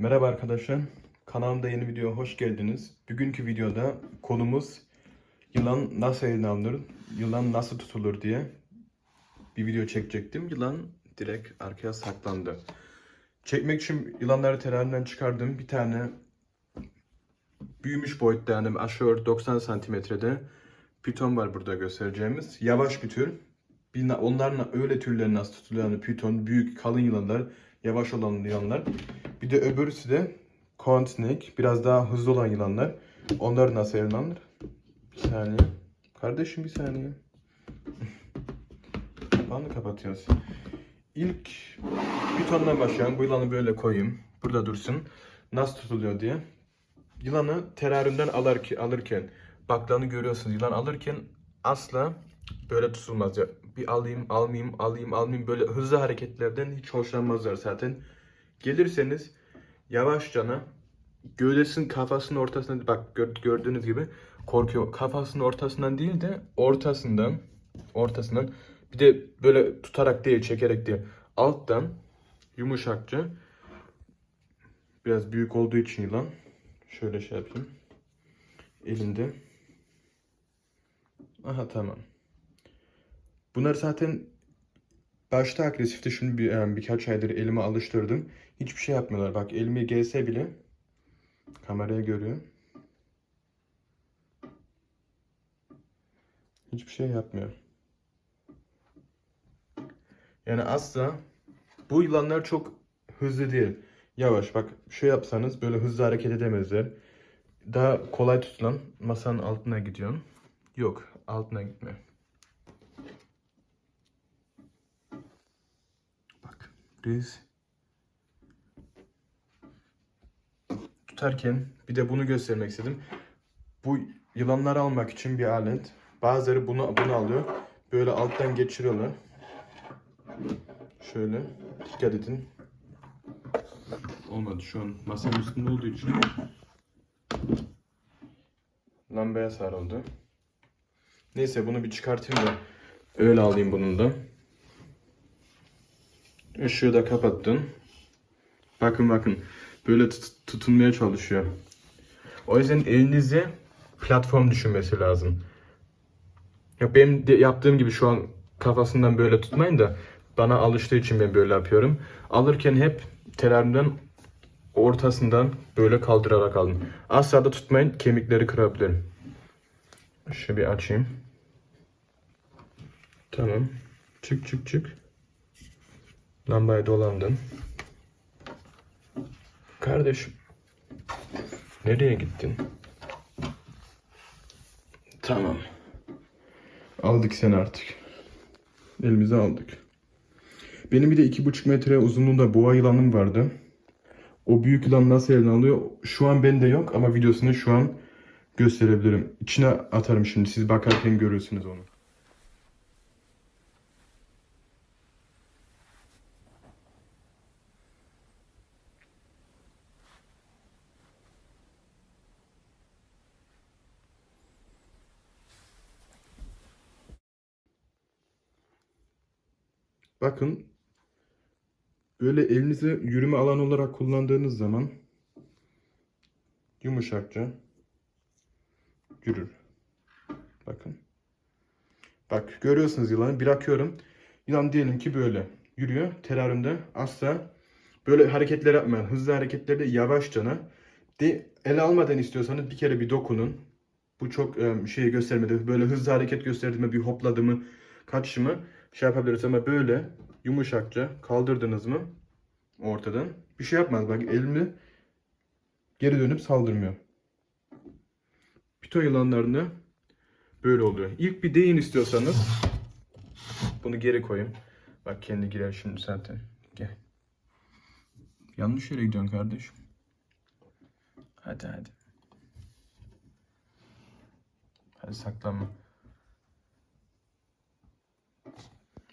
Merhaba arkadaşlar. Kanalımda yeni videoya hoş geldiniz. Bugünkü videoda konumuz yılan nasıl eline alınır, yılan nasıl tutulur diye bir video çekecektim. Yılan direkt arkaya saklandı. Çekmek için yılanları terariumdan çıkardım. Bir tane büyümüş boyutta yani aşağı yukarı 90 santimetrede piton var burada göstereceğimiz. Yavaş bir tür. Onların öyle türleri nasıl? Yani piton, büyük kalın yılanlar, yavaş olan yılanlar. Bir de öbürüsü de snake. Biraz daha hızlı olan yılanlar. Onlar nasıl alınır? Bir saniye. Kardeşim bir saniye. Kapağını kapatıyoruz. İlk pitondan başlayalım. Bu yılanı böyle koyayım. Burada dursun. Nasıl tutuluyor diye. Yılanı terariumdan alırken, alırken baklağını görüyorsunuz. Yılan alırken asla böyle tutulmaz. Bir alayım, almayayım, alayım, almayayım. Böyle hızlı hareketlerden hiç hoşlanmazlar zaten. Gelirseniz yavaşçana gövdesinin kafasının ortasına bak gör- gördüğünüz gibi korkuyor. Kafasının ortasından değil de ortasından ortasından bir de böyle tutarak değil çekerek değil alttan yumuşakça biraz büyük olduğu için yılan şöyle şey yapayım elimde aha tamam bunlar zaten Başta agresifti. Şimdi bir, yani birkaç aydır elime alıştırdım. Hiçbir şey yapmıyorlar. Bak elime gelse bile kameraya görüyor. Hiçbir şey yapmıyor. Yani asla bu yılanlar çok hızlı değil. Yavaş bak şey yapsanız böyle hızlı hareket edemezler. Daha kolay tutulan masanın altına gidiyorsun. Yok altına gitme. Biz tutarken bir de bunu göstermek istedim. Bu yılanları almak için bir alet. Bazıları bunu bunu alıyor. Böyle alttan geçiriyorlar. Şöyle dikkat edin. Olmadı şu an masanın üstünde olduğu için lambaya sarıldı. Neyse bunu bir çıkartayım da öyle alayım bunun da. Işığı da kapattın. Bakın bakın. Böyle tut- tutunmaya çalışıyor. O yüzden elinizi platform düşünmesi lazım. Ya benim de yaptığım gibi şu an kafasından böyle tutmayın da bana alıştığı için ben böyle yapıyorum. Alırken hep terariumdan ortasından böyle kaldırarak alın. Asla da tutmayın kemikleri kırabilirim. Şöyle bir açayım. Tamam. Çık çık çık. Lambayı dolandın. Kardeşim. Nereye gittin? Tamam. Aldık seni artık. Elimize aldık. Benim bir de iki buçuk metre uzunluğunda boğa yılanım vardı. O büyük yılan nasıl eline alıyor? Şu an bende yok ama videosunu şu an gösterebilirim. İçine atarım şimdi. Siz bakarken görürsünüz onu. Bakın böyle elinizi yürüme alanı olarak kullandığınız zaman yumuşakça yürür. Bakın. Bak görüyorsunuz yılanı. Bırakıyorum. Yılan diyelim ki böyle yürüyor. Terariumda asla böyle hareketler yapmayın. Hızlı hareketlerde yavaşçana de ele almadan istiyorsanız bir kere bir dokunun. Bu çok e, şey göstermedi. Böyle hızlı hareket gösterdi bir hopladı mı şey yapabiliriz ama böyle yumuşakça kaldırdınız mı ortadan bir şey yapmaz. Bak elimi geri dönüp saldırmıyor. Piton yılanlarında böyle oluyor. İlk bir değin istiyorsanız bunu geri koyayım. Bak kendi girer şimdi zaten. Gel. Yanlış yere gidiyorsun kardeşim. Hadi hadi. Hadi saklanma.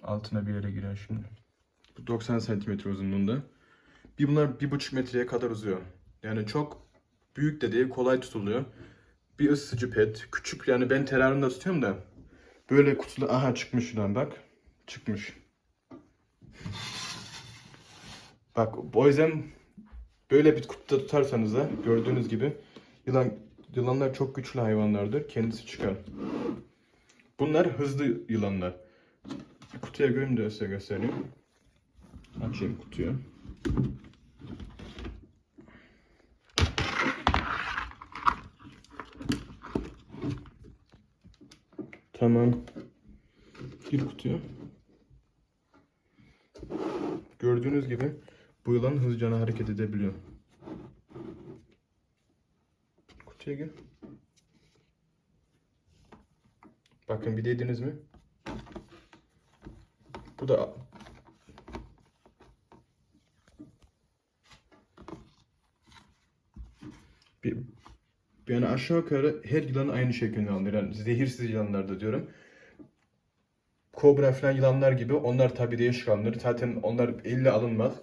Altına bir yere girer şimdi. Bu 90 santimetre uzunluğunda. Bir bunlar bir buçuk metreye kadar uzuyor. Yani çok büyük de değil, kolay tutuluyor. Bir ısıtıcı pet. Küçük yani ben terariumda tutuyorum da. Böyle kutulu aha çıkmış şuradan bak. Çıkmış. Bak o yüzden Böyle bir kutuda tutarsanız da gördüğünüz gibi yılan yılanlar çok güçlü hayvanlardır. Kendisi çıkar. Bunlar hızlı yılanlar. Kutuya koyayım da size göstereyim. Açayım kutuyu. Tamam. Gir kutuya. Gördüğünüz gibi bu yılan hızlıca hareket edebiliyor. Kutuya gir. Bakın bir dediniz mi? Bu da bir yani aşağı yukarı her yılan aynı şekilde alınır. Yani zehirsiz yılanlarda diyorum. Kobra falan yılanlar gibi onlar tabi değişik alınır. Zaten onlar elle alınmaz.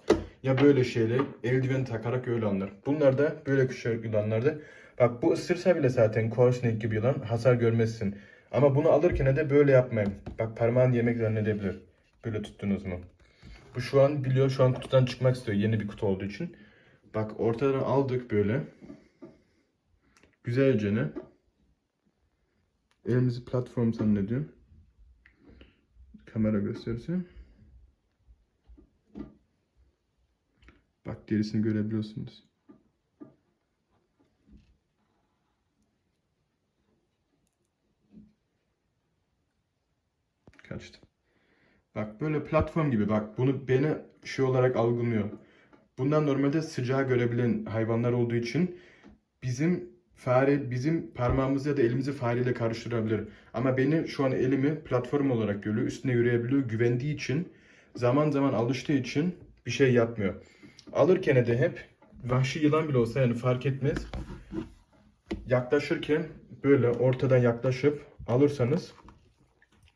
Ya böyle şeyle eldiven takarak öyle alınır. Bunlar da böyle küçük yılanlarda. Bak bu ısırsa bile zaten koala sinek gibi yılan hasar görmezsin. Ama bunu alırken de böyle yapmayın. Bak parmağın yemek zannedebilir. Böyle tuttunuz mu? Bu şu an biliyor şu an kutudan çıkmak istiyor yeni bir kutu olduğu için. Bak ortadan aldık böyle. Güzelce ne? Elimizi platform zannediyor. Kamera gösterisi. Bak derisini görebiliyorsunuz. Kaçtı. Bak böyle platform gibi bak bunu beni şey olarak algılıyor. Bundan normalde sıcağı görebilen hayvanlar olduğu için bizim fare bizim parmağımızı ya da elimizi fareyle karıştırabilir. Ama beni şu an elimi platform olarak görüyor. Üstüne yürüyebiliyor. Güvendiği için zaman zaman alıştığı için bir şey yapmıyor. Alırken de hep vahşi yılan bile olsa yani fark etmez. Yaklaşırken böyle ortadan yaklaşıp alırsanız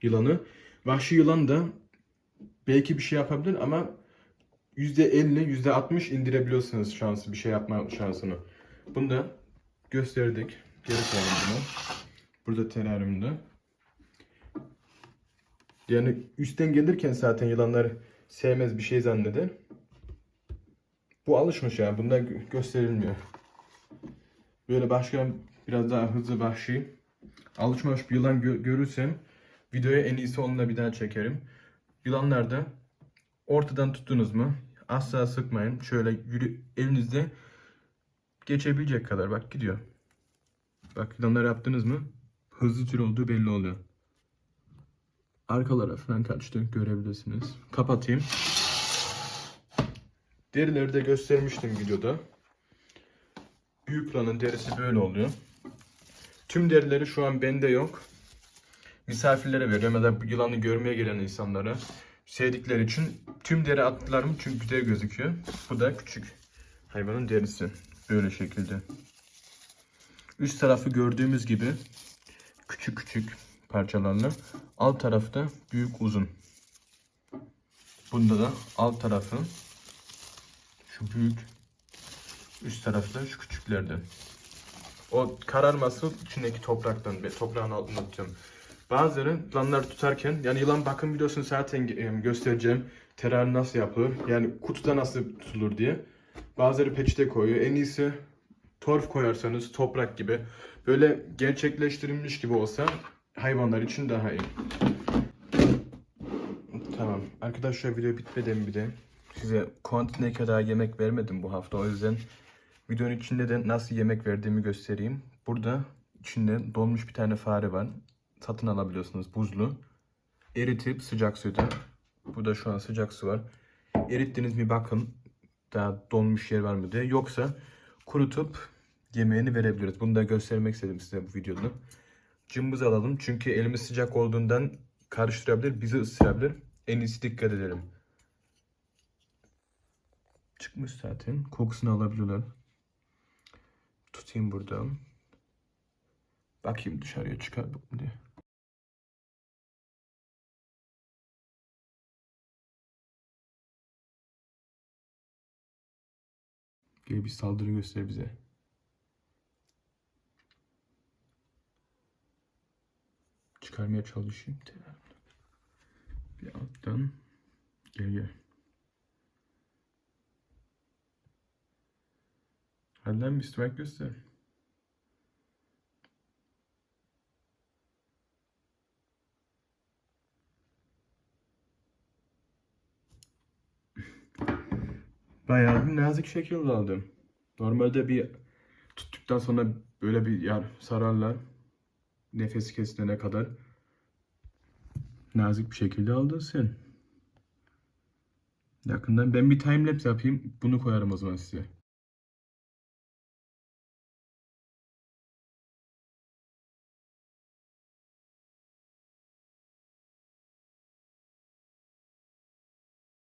yılanı vahşi yılan da belki bir şey yapabilir ama %50, %60 indirebiliyorsunuz şansı bir şey yapma şansını. Bunu da gösterdik. Geri koyalım bunu. Burada teraryumda. Yani üstten gelirken zaten yılanlar sevmez bir şey zanneder. Bu alışmış yani. Bunda gö- gösterilmiyor. Böyle başka biraz daha hızlı vahşi. Alışmamış bir yılan gö- görürsem videoya en iyisi onunla bir daha çekerim. Yılanlarda ortadan tuttunuz mu asla sıkmayın. Şöyle yürü, elinizde geçebilecek kadar bak gidiyor. Bak yılanlar yaptınız mı hızlı tür olduğu belli oluyor. Arkalara falan kaçtı görebilirsiniz. Kapatayım. Derileri de göstermiştim videoda. Büyük yılanın derisi böyle oluyor. Tüm derileri şu an bende yok. Misafirlere veriyorum ya da yılanı görmeye gelen insanlara sevdikleri için tüm deri attılarım çünkü güzel gözüküyor. Bu da küçük hayvanın derisi. Böyle şekilde. Üst tarafı gördüğümüz gibi küçük küçük parçalarla. Alt tarafı da büyük uzun. Bunda da alt tarafı şu büyük üst tarafı da şu küçüklerden. O kararması içindeki topraktan toprağın altında tutuyorum. Bazıları yılanlar tutarken yani yılan bakım videosunu zaten e, göstereceğim. Terar nasıl yapılır yani kutuda nasıl tutulur diye. Bazıları peçete koyuyor. En iyisi torf koyarsanız toprak gibi böyle gerçekleştirilmiş gibi olsa hayvanlar için daha iyi. Tamam. Arkadaşlar video bitmeden bir de size kontine kadar yemek vermedim bu hafta. O yüzden videonun içinde de nasıl yemek verdiğimi göstereyim. Burada içinde donmuş bir tane fare var. Satın alabiliyorsunuz buzlu. Eritip sıcak suda. Burada şu an sıcak su var. Erittiniz mi bakın. Daha donmuş yer var mı diye. Yoksa kurutup yemeğini verebiliriz. Bunu da göstermek istedim size bu videoda. Cımbız alalım. Çünkü elimiz sıcak olduğundan karıştırabilir, bizi ısırabilir. En iyisi dikkat edelim. Çıkmış zaten. Kokusunu alabiliyorlar. Tutayım burada. Bakayım dışarıya çıkar mı diye. Gel bir saldırı göster bize. Çıkarmaya çalışayım. Bir alttan. Gel gel. Hadi lan bir strike göster. Bayağı bir nazik şekilde aldım. Normalde bir tuttuktan sonra böyle bir yer sararlar. Nefes kesilene kadar. Nazik bir şekilde aldın sen. Yakından ben bir timelapse yapayım. Bunu koyarım o zaman size.